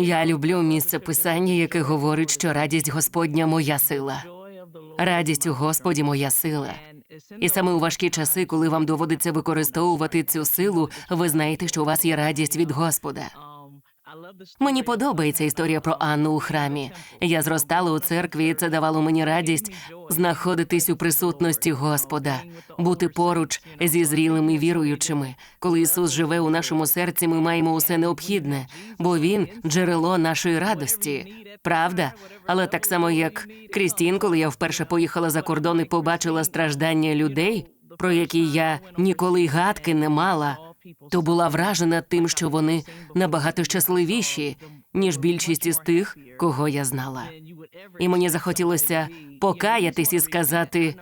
Я люблю місце писання, яке говорить, що радість Господня моя сила. Радість у Господі моя сила. І саме у важкі часи, коли вам доводиться використовувати цю силу, ви знаєте, що у вас є радість від Господа. Мені подобається історія про Анну у храмі. Я зростала у церкві, і це давало мені радість знаходитись у присутності Господа, бути поруч зі зрілими віруючими. Коли Ісус живе у нашому серці, ми маємо усе необхідне, бо Він джерело нашої радості. Правда? Але так само, як Крістін, коли я вперше поїхала за кордон і побачила страждання людей, про які я ніколи гадки не мала то була вражена тим, що вони набагато щасливіші, ніж більшість із тих, кого я знала. І мені захотілося покаятись і сказати: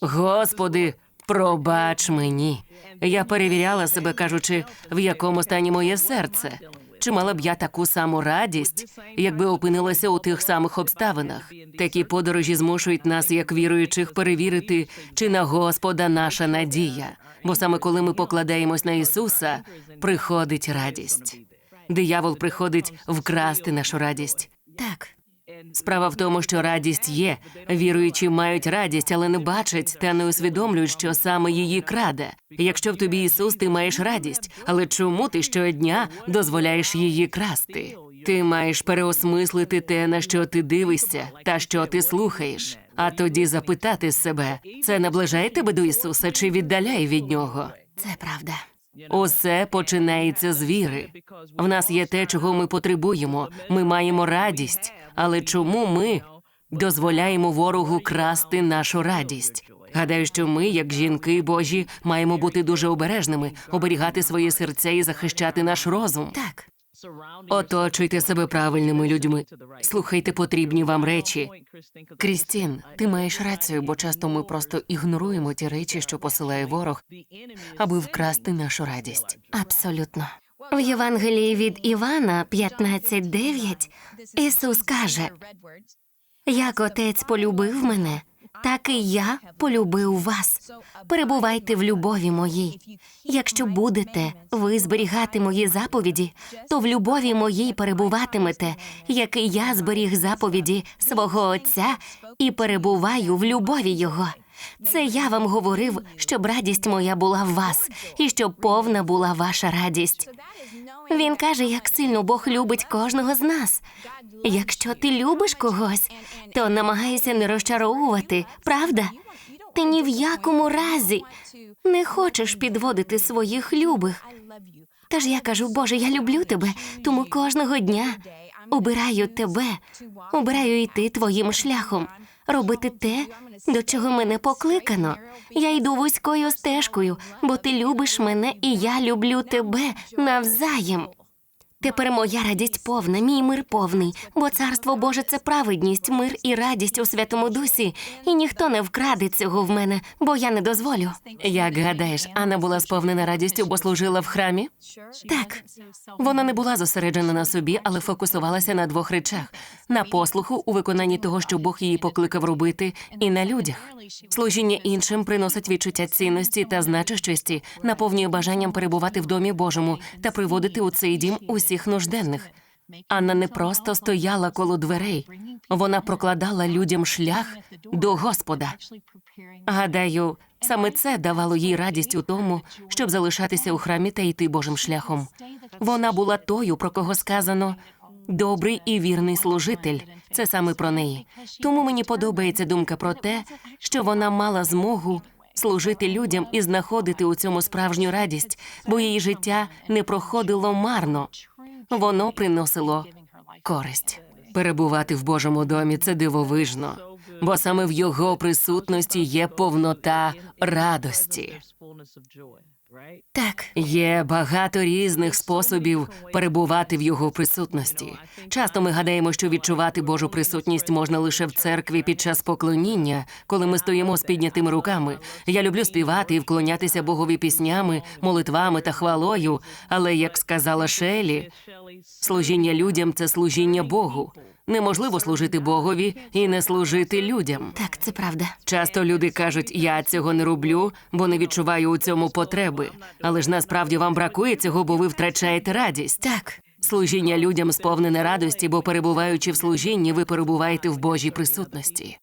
Господи, пробач мені. Я перевіряла себе, кажучи, в якому стані моє серце. Чи мала б я таку саму радість, якби опинилася у тих самих обставинах? Такі подорожі змушують нас, як віруючих, перевірити, чи на Господа наша надія. Бо саме коли ми покладаємось на Ісуса, приходить радість. Диявол приходить вкрасти нашу радість. Так. Справа в тому, що радість є. Віруючі мають радість, але не бачать та не усвідомлюють, що саме її краде. Якщо в тобі Ісус, ти маєш радість, але чому ти щодня дозволяєш її красти? Ти маєш переосмислити те, на що ти дивишся, та що ти слухаєш. А тоді запитати себе, це наближає тебе до Ісуса чи віддаляє від нього? Це правда. Усе починається з віри. В нас є те, чого ми потребуємо. Ми маємо радість. Але чому ми дозволяємо ворогу красти нашу радість? Гадаю, що ми, як жінки Божі, маємо бути дуже обережними, оберігати своє серце і захищати наш розум. Так. Оточуйте себе правильними людьми. Слухайте потрібні вам речі. Крістін, ти маєш рацію, бо часто ми просто ігноруємо ті речі, що посилає ворог, аби вкрасти нашу радість. Абсолютно. В Євангелії від Івана 15.9 Ісус каже: Як отець полюбив мене, так і я полюбив вас. Перебувайте в любові моїй. Якщо будете ви зберігати мої заповіді, то в любові моїй перебуватимете, як і я зберіг заповіді свого Отця і перебуваю в любові Його. Це я вам говорив, щоб радість моя була в вас, і щоб повна була ваша радість. Він каже, як сильно Бог любить кожного з нас. Якщо ти любиш когось, то намагайся не розчаровувати, правда? Ти ні в якому разі не хочеш підводити своїх любих. Тож я кажу, Боже, я люблю тебе, тому кожного дня обираю тебе, обираю йти твоїм шляхом, робити те, до чого мене покликано. Я йду вузькою стежкою, бо ти любиш мене, і я люблю тебе навзаєм. Тепер моя радість повна, мій мир повний, бо царство Боже це праведність, мир і радість у святому дусі, і ніхто не вкраде цього в мене, бо я не дозволю. Як гадаєш, Анна була сповнена радістю, бо служила в храмі? Так, Вона не була зосереджена на собі, але фокусувалася на двох речах: на послуху у виконанні того, що Бог її покликав робити, і на людях. Служіння іншим приносить відчуття цінності та значущості, наповнює бажанням перебувати в домі Божому та приводити у цей дім усіх нужденних. Анна не просто стояла коло дверей, вона прокладала людям шлях до Господа. Гадаю, саме це давало їй радість у тому, щоб залишатися у храмі та йти Божим шляхом. Вона була тою, про кого сказано добрий і вірний служитель. Це саме про неї. Тому мені подобається думка про те, що вона мала змогу служити людям і знаходити у цьому справжню радість, бо її життя не проходило марно. Воно приносило користь. Перебувати в Божому домі це дивовижно, бо саме в його присутності є повнота радості. Так. Є багато різних способів перебувати в його присутності. Часто ми гадаємо, що відчувати Божу присутність можна лише в церкві під час поклоніння, коли ми стоїмо з піднятими руками. Я люблю співати і вклонятися Богові піснями, молитвами та хвалою. Але як сказала Шелі, служіння людям це служіння Богу. Неможливо служити Богові і не служити людям. Так, це правда. Часто люди кажуть, я цього не роблю, бо не відчуваю немає у цьому потреби, але ж насправді вам бракує цього, бо ви втрачаєте радість. Так, служіння людям сповнене радості, бо перебуваючи в служінні, ви перебуваєте в Божій присутності.